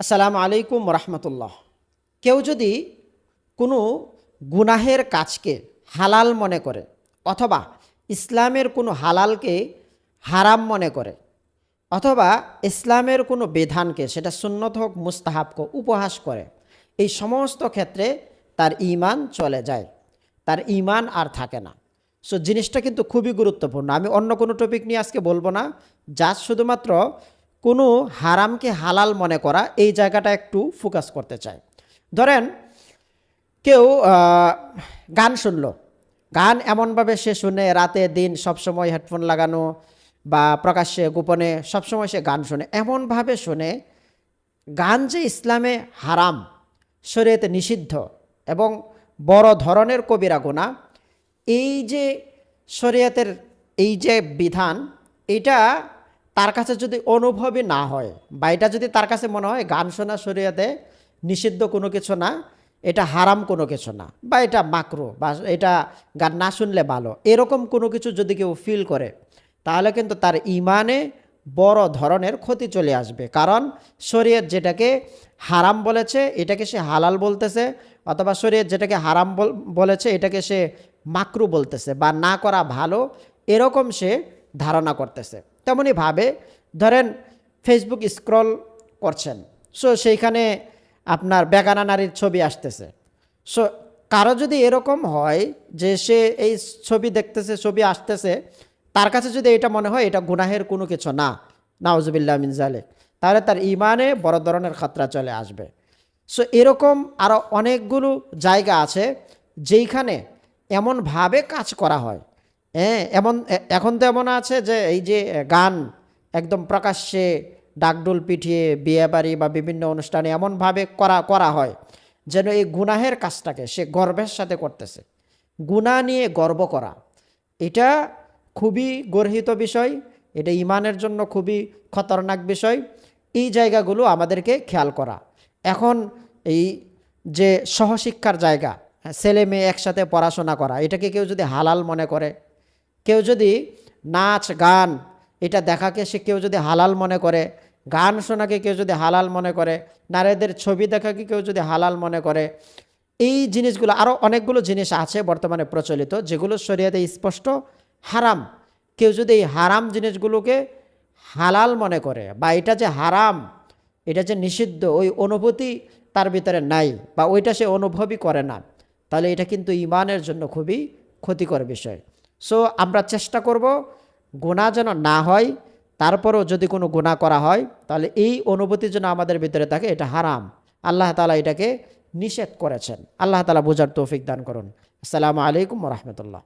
আসসালামু আলাইকুম রহমতুল্লাহ কেউ যদি কোনো গুনাহের কাজকে হালাল মনে করে অথবা ইসলামের কোনো হালালকে হারাম মনে করে অথবা ইসলামের কোনো বিধানকে, সেটা সুন্নত হোক মুস্তাহাবকে উপহাস করে, এই সমস্ত ক্ষেত্রে তার ইমান চলে যায়। তার ইমান আর থাকে না। সো জিনিসটা কিন্তু খুবই গুরুত্বপূর্ণ। আমি অন্য কোনো টপিক নিয়ে আজকে বলব না। যা শুধুমাত্র কোনো হারামকে হালাল মনে করা এই জায়গাটা একটু ফোকাস করতে চাই। ধরেন কেউ গান শুনলো। গান এমনভাবে সে শুনে রাতে, দিন সবসময় হেডফোন লাগানো বা প্রকাশ্যে, গোপনে সবসময় সে গান শুনে। এমনভাবে শুনে গান যে ইসলামে হারাম, শরীয়তে নিষিদ্ধ এবং বড় ধরনের কবিরা গোনা এই যে শরীয়তের এই যে বিধান, এটা তার কাছে যদি অনুভবই না হয়, বা এটা যদি তার কাছে মনে হয় গান শোনা শরীয়তে নিষিদ্ধ কোনো কিছু না, এটা হারাম কোনো কিছু না, বা এটা মাকরু, বা এটা গান না শুনলে ভালো, এরকম কোনো কিছু যদি কেউ ফিল করে, তাহলে কিন্তু তার ইমানে বড় ধরনের ক্ষতি চলে আসবে। কারণ শরীয়ত যেটাকে হারাম বলেছে, এটাকে সে হালাল বলতেছে, অথবা শরীয়ত যেটাকে হারাম বল- বলেছে, এটাকে সে মাকরু বলতেছে, বা না করা ভালো, এরকম সে ধারণা করতেছে। তেমনই ভাবে। ধরেন ফেসবুক স্ক্রল করছেন। সো সেইখানে আপনার বেগানা নারীর ছবি আসতেছে। সো কারও যদি এরকম হয় যে সে এই ছবি দেখতেছে, ছবি আসতেছে, তার কাছে যদি এটা মনে হয়, এটা গুনাহের কোনো কিছু না। নাউজুবিল্লাহ মিনজালে তাহলে তার ইমানে বড় ধরনের খাতরা চলে আসবে। সো এরকম আরও অনেকগুলো জায়গা আছে, যেইখানে এমনভাবে কাজ করা হয় হ্যাঁ এমন এখন তো এমন আছে যে এই যে গান একদম প্রকাশ্যে ডাকডোল পিঠিয়ে বিয়ে বাড়ি বা বিভিন্ন অনুষ্ঠানে এমনভাবে করা করা হয় যেন এই গুনাহের কাজটাকে সে গর্বের সাথে করতেছে। গুণা নিয়ে গর্ব করা, এটা খুবই গর্হিত বিষয়, এটা ইমানের জন্য খুবই খতরনাক বিষয়, এই জায়গাগুলো আমাদেরকে খেয়াল করা। এখন এই যে সহশিক্ষার জায়গা, ছেলে মেয়ে একসাথে পড়াশোনা করা, এটাকে কেউ যদি হালাল মনে করে কেউ যদি নাচ, গান, এটা দেখাকে সে কেউ যদি হালাল মনে করে, গান শোনাকে কেউ যদি হালাল মনে করে, নারীদের ছবি দেখাকে কেউ যদি হালাল মনে করে, এই জিনিসগুলো আরও অনেকগুলো জিনিস আছে বর্তমানে প্রচলিত যেগুলো শরীয়তে স্পষ্ট হারাম। কেউ যদি এই হারাম জিনিসগুলোকে হালাল মনে করে বা এটা যে হারাম, এটা যে নিষিদ্ধ, ওই অনুভূতি তার ভিতরে নাই বা ওইটা সে অনুভবই করে না, তাহলে এটা কিন্তু ইমানের জন্য খুবই ক্ষতিকর বিষয়। সো আমরা চেষ্টা করব গোনা যেন না হয়, তারপরও যদি কোনো গোনা করা হয়, তাহলে এই অনুভূতি যেন আমাদের ভিতরে থাকে এটা হারাম। আল্লাহ তালা এটাকে নিষেধ করেছেন। আল্লাহ তালা বোঝার তৌফিক দান করুন। আসসালামু আলাইকুম রহমতুল্লাহ।